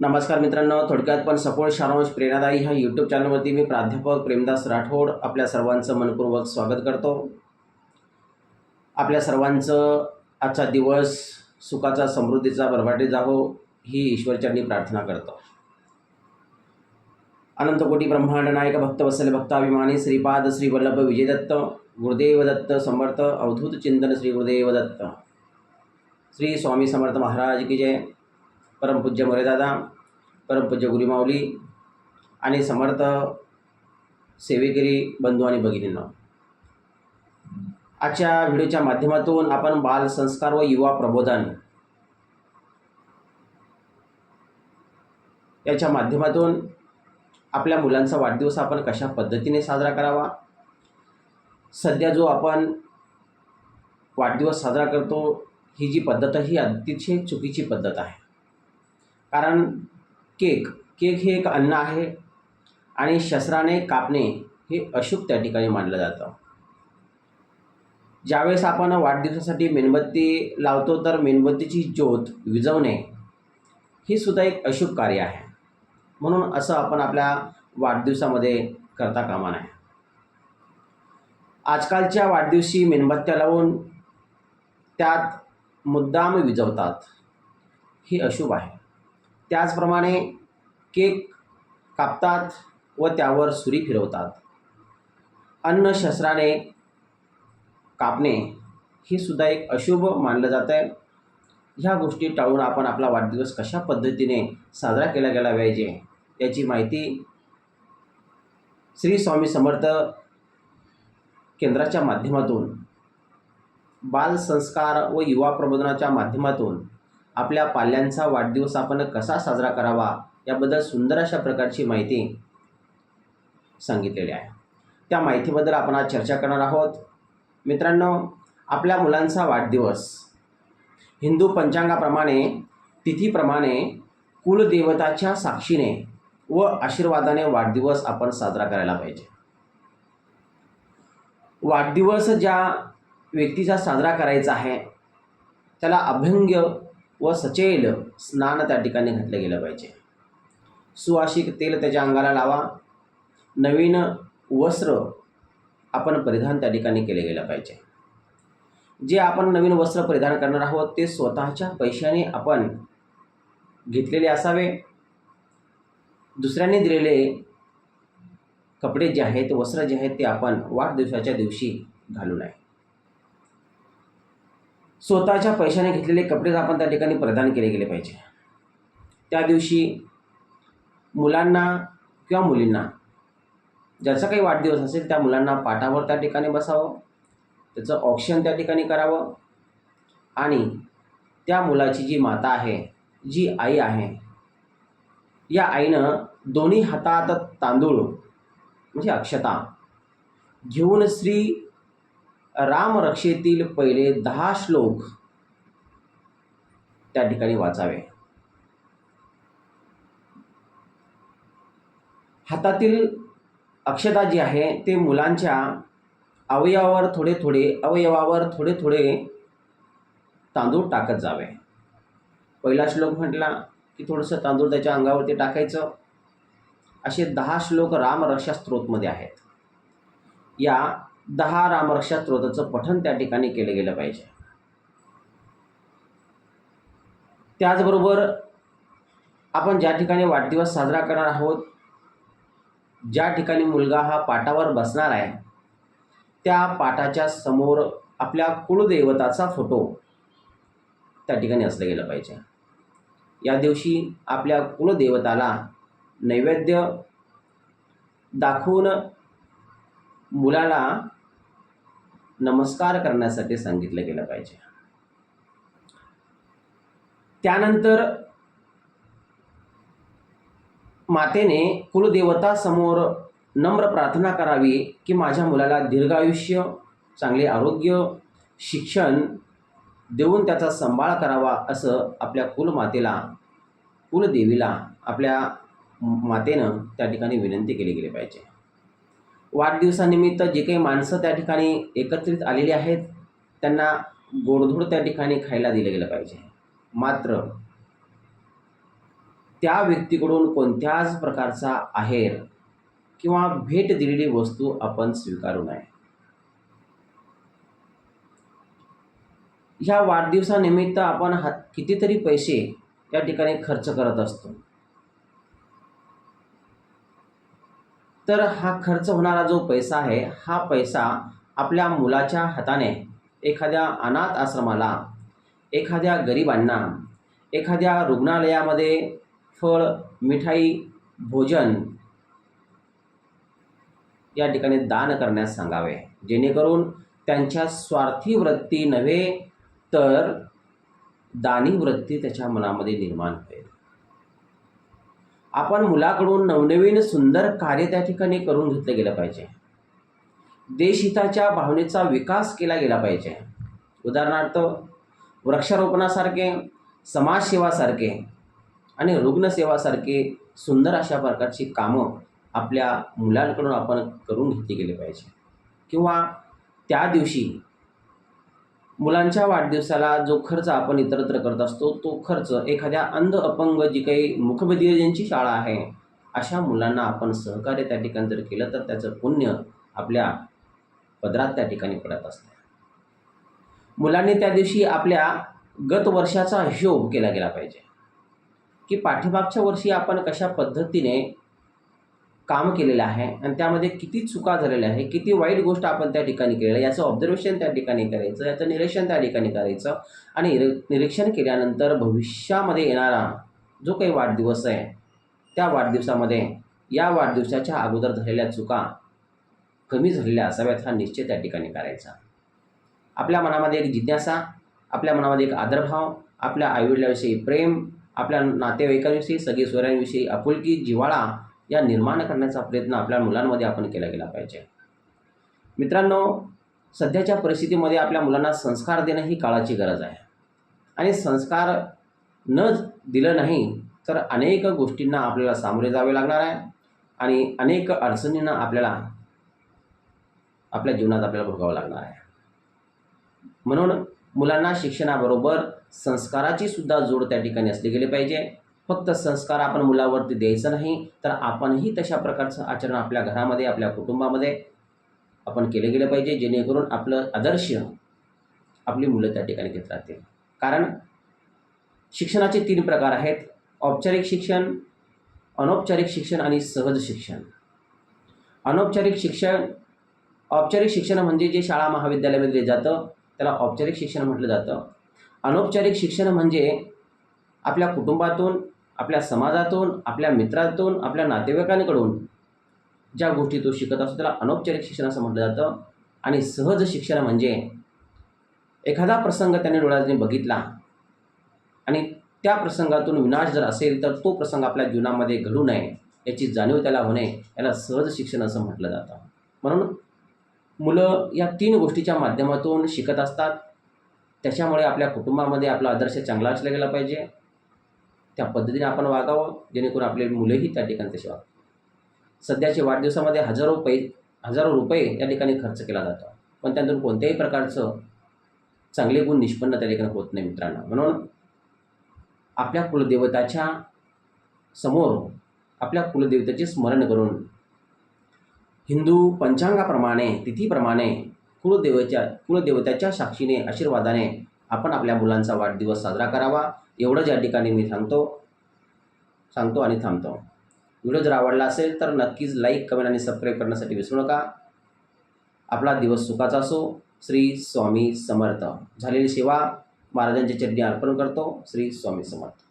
नमस्कार मित्रांनो थोडक्यात पण सपोर्ट सारांश प्रेरणादायी ह्या यूट्यूब चॅनलवरती मी प्राध्यापक प्रेमदास राठोड आपल्या सर्वांचं मनपूर्वक स्वागत करतो. आपल्या सर्वांचं आजचा दिवस सुखाचा समृद्धीचा बरबाटे जावो हो, ही ईश्वरचरणी प्रार्थना करतो. अनंतकोटी ब्रह्मांड नायक भक्त वत्सल भक्ताभिमानी श्रीपाद श्री वल्लभ विजयदत्त गुरुदेव दत्त समर्थ अवधूत चिंतन श्री गुरुदेव दत्त. श्री स्वामी समर्थ महाराज की जय. परमपूज्य मोरेदादा परमपूज्य गुरुमाऊली आणि समर्थ सेवेकरी बंधू आणि भगिनींना. आजच्या व्हिडिओच्या माध्यमातून आपण बालसंस्कार व युवा प्रबोधन याच्या माध्यमातून आपल्या मुलांचा वाढदिवस आपण कशा पद्धतीने साजरा करावा? सध्या जो आपण वाढदिवस साजरा करतो ही जी पद्धत आहे ही अतिशय चुकीची पद्धत आहे. कारण केक केक हे एक अन्न आहे आणि शस्त्राने कापणे हे अशुभ त्या ठिकाणी मानलं जातं. ज्यावेळेस आपण वाढदिवसासाठी मेणबत्ती लावतो तर मेणबत्तीची ज्योत विझवणे ही सुद्धा एक अशुभ कार्य आहे. म्हणून असं आपण आपल्या वाढदिवसामध्ये करता कामा नये. आजकालच्या वाढदिवशी मेणबत्त्या लावून त्यात मुद्दाम विजवतात ही अशुभ आहे. त्याचप्रमाणे केक कापतात व त्यावर सुरी फिरवतात. अन्न शस्त्राने कापणे हे सुद्धा एक अशुभ मानलं जातं आहे ह्या गोष्टी टाळून आपण आपला वाढदिवस कशा पद्धतीने साजरा केला गेला पाहिजे याची माहिती श्री स्वामी समर्थ केंद्राच्या माध्यमातून बाल संस्कार व युवा प्रबोधनाच्या माध्यमातून आपल्या पाल्यांचा वाढदिवस आपण कसा साजरा करावा याबद्दल सुंदर अशा प्रकारची माहिती सांगितलेली आहे. त्या माहितीबद्दल आपण आज चर्चा करणार आहोत. मित्रांनो आपल्या मुलांचा वाढदिवस. हिंदू पंचांगाप्रमाणे तिथीप्रमाणे कुलदेवताच्या साक्षीने व आशीर्वादाने वाढदिवस आपण साजरा करायला पाहिजे. वाढदिवस ज्या व्यक्तीचा साजरा करायचा आहे त्याला अभंग्य व सचेल स्नान त्या ठिकाणी घातलं गेलं पाहिजे. सुवासिक तेल त्याच्या अंगाला लावा. नवीन वस्त्र आपण परिधान त्या ठिकाणी केले गेलं पाहिजे. जे आपण नवीन वस्त्र परिधान करणार आहोत ते स्वतःच्या पैशाने आपण घेतलेले असावे. दुसऱ्याने दिलेले कपडे जे आहेत वस्त्र जे आहेत ते आपण वाढदिवसाच्या दिवशी घालू नये. स्वतःच्या पैशाने घेतलेले कपडेच आपण त्या ठिकाणी प्रदान केले गेले पाहिजे. त्या दिवशी मुलांना किंवा मुलींना ज्याचा काही वाढदिवस असेल त्या मुलांना पाठावर त्या ठिकाणी बसावं त्याचं ऑप्शन त्या ठिकाणी करावं आणि त्या मुलाची जी माता आहे जी आई आहे या आईनं दोन्ही हातात तांदूळ म्हणजे अक्षता घेऊन श्री रामरक्षेतील पहिले दहा श्लोक त्या ठिकाणी वाचावे. हातातील अक्षता जी आहे ते मुलांच्या अवयवावर थोडे थोडे अवयवावर थोडे थोडे तांदूळ टाकत जावे. पहिला श्लोक म्हटला की थोडंसं तांदूळ त्याच्या अंगावरती टाकायचं. असे दहा श्लोक रामरक्षा स्त्रोतमध्ये आहेत. या दहा रामरक्षा स्तोत्राचं पठण त्या ठिकाणी केलं गेलं पाहिजे. त्याचबरोबर आपण ज्या ठिकाणी वाढदिवस साजरा करणार आहोत ज्या ठिकाणी मुलगा हा पाटावर बसणार आहे त्या पाटाच्या समोर आपल्या कुलदैवताचा फोटो त्या ठिकाणी असलं गेलं पाहिजे. या दिवशी आपल्या कुलदेवताला नैवेद्य दाखवून मुलाला नमस्कार करण्यासाठी सांगितलं गेलं पाहिजे. त्यानंतर मातेने कुलदेवतासमोर नम्र प्रार्थना करावी की माझ्या मुलाला दीर्घायुष्य चांगले आरोग्य शिक्षण देऊन त्याचा सांभाळ करावा असं आपल्या कुलमातेला कुलदेवीला आपल्या मातेनं त्या ठिकाणी विनंती केली गेली पाहिजे. वाढदिवसानिमित्त जे काही माणसं त्या ठिकाणी एकत्रित आलेली आहेत त्यांना गोडधोड त्या ठिकाणी खायला दिलं गेलं पाहिजे. मात्र त्या व्यक्तीकडून कोणत्याच प्रकारचा आहेर किंवा भेट दिलेली वस्तू आपण स्वीकारू नये. ह्या वाढदिवसानिमित्त आपण हा कितीतरी पैसे या ठिकाणी खर्च करत असतो. तर हा खर्च होणारा जो पैसा आहे हा पैसा आपल्या मुलाच्या हाताने एखाद्या अनाथ आश्रमाला एखाद्या गरिबांना एखाद्या रुग्णालयामध्ये फळ मिठाई भोजन या ठिकाणी दान करण्यास सांगावे. जेणेकरून त्यांच्या स्वार्थी वृत्ती नव्हे तर दानी वृत्ती त्याच्या मनामध्ये निर्माण होईल. आपण मुलाकडून नवनवीन सुंदर कार्य त्या ठिकाणी करून घेतलं गेलं पाहिजे. देशहिताच्या भावनेचा विकास केला गेला पाहिजे. उदाहरणार्थ वृक्षारोपणासारखे समाजसेवासारखे आणि रुग्णसेवासारखे सुंदर अशा प्रकारची कामं आपल्या मुलांकडून आपण करून घेतली गेली पाहिजे. किंवा त्या दिवशी मुलांच्या वाढदिवसाला जो खर्च आपण इतरत्र करत असतो तो खर्च एखाद्या अंध अपंग जी काही मुखबधीर ज्यांची शाळा आहे अशा मुलांना आपण सहकार्य त्या ठिकाणी जर केलं तर त्याचं पुण्य आपल्या पदरात त्या ठिकाणी पडत असतं. मुलांनी त्या दिवशी आपल्या गत वर्षाचा हिशोब केला गेला पाहिजे. की पाठीमागच्या वर्षी आपण कशा पद्धतीने काम केलेलं आहे आणि त्यामध्ये किती चुका झालेल्या आहे किती वाईट गोष्ट आपण त्या ठिकाणी केलेलं याचं ऑब्झर्वेशन त्या ठिकाणी करायचं याचं निरीक्षण त्या ठिकाणी करायचं आणि निरीक्षण केल्यानंतर भविष्यामध्ये येणारा जो काही वाढदिवस आहे त्या वाढदिवसामध्ये या वाढदिवसाच्या अगोदर झालेल्या चुका कमी झालेल्या असाव्यात हा निश्चय त्या ठिकाणी करायचा. आपल्या मनामध्ये एक जिज्ञासा आपल्या मनामध्ये एक आदरभाव आपल्या आईवडिलांविषयी प्रेम आपल्या नातेवाईकांविषयी सगळी सोयऱ्यांविषयी आपुलकी जिव्हाळा या निर्माण करण्याचा प्रयत्न आपल्या मुलांमध्ये आपण केला गेला पाहिजे. मित्रांनो सध्याच्या परिस्थितीमध्ये आपल्या मुलांना संस्कार देणं ही काळाची गरज आहे. आणि संस्कार न दिलं नाही तर अनेक गोष्टींना आपल्याला सामोरे जावे लागणार आहे. आणि अनेक अडचणींना आपल्याला आपल्या जीवनात आपल्याला भोगावं लागणार आहे. म्हणून मुलांना शिक्षणाबरोबर संस्काराची सुद्धा जोड त्या ठिकाणी असली गेली पाहिजे. फक्त संस्कार आपण मुलावरती द्यायचं नाही तर आपणही तशा प्रकारचं आचरण आपल्या घरामध्ये आपल्या कुटुंबामध्ये आपण केलं गेलं पाहिजे जेणेकरून आपलं आदर्श आपली मुलं त्या ठिकाणी घेत राहतील. कारण शिक्षणाचे तीन प्रकार आहेत. औपचारिक शिक्षण अनौपचारिक शिक्षण आणि सहज शिक्षण. अनौपचारिक शिक्षण औपचारिक शिक्षण म्हणजे जे शाळा महाविद्यालयामध्ये जातं त्याला औपचारिक शिक्षण म्हटलं जातं. अनौपचारिक शिक्षण म्हणजे आपल्या कुटुंबातून आपल्या समाजातून आपल्या मित्रातून आपल्या नातेवाईकांकडून ज्या गोष्टी तो शिकत असतो त्याला अनौपचारिक शिक्षण असं म्हटलं जातं. आणि सहज शिक्षण म्हणजे एखादा प्रसंग त्याने डोळ्याने बघितला आणि त्या प्रसंगातून विनाश जर असेल तर तो प्रसंग आपल्या जीवनामध्ये घडू नये याची जाणीव त्याला होणे याला सहज शिक्षण असं म्हटलं जातं. म्हणून मुलं या तीन गोष्टीच्या माध्यमातून शिकत असतात. त्याच्यामुळे आपल्या कुटुंबामध्ये आपला आदर्श चांगला असला गेला पाहिजे. त्या पद्धतीने आपण वागावं जेणेकरून आपले मुलंही त्या ठिकाणी तसे वागतात सध्याच्या वाढदिवसामध्ये हजारो पै हजारो रुपये या ठिकाणी खर्च केला जातो. पण त्यातून कोणत्याही प्रकारचं चांगले गुण निष्पन्न त्या ठिकाणी होत नाही मित्रांनो. म्हणून आपल्या कुलदेवताच्या समोर आपल्या कुलदेवतेचे स्मरण करून हिंदू पंचांगाप्रमाणे तिथीप्रमाणे कुलदेवच्या कुलदेवताच्या साक्षीने आशीर्वादाने आपण आपल्या मुलांचा वाढदिवस साजरा करावा. एवढंच या ठिकाणी मी सांगतो सांगतो आणि थांबतो. व्हिडिओ जर आवडला असेल तर नक्कीच लाईक कमेंट आणि सबस्क्राईब करण्यासाठी विसरू नका. आपला दिवस सुखाचा असो. श्री स्वामी समर्थ. झालेली सेवा महाराजांच्या चरणी अर्पण करतो. श्री स्वामी समर्थ.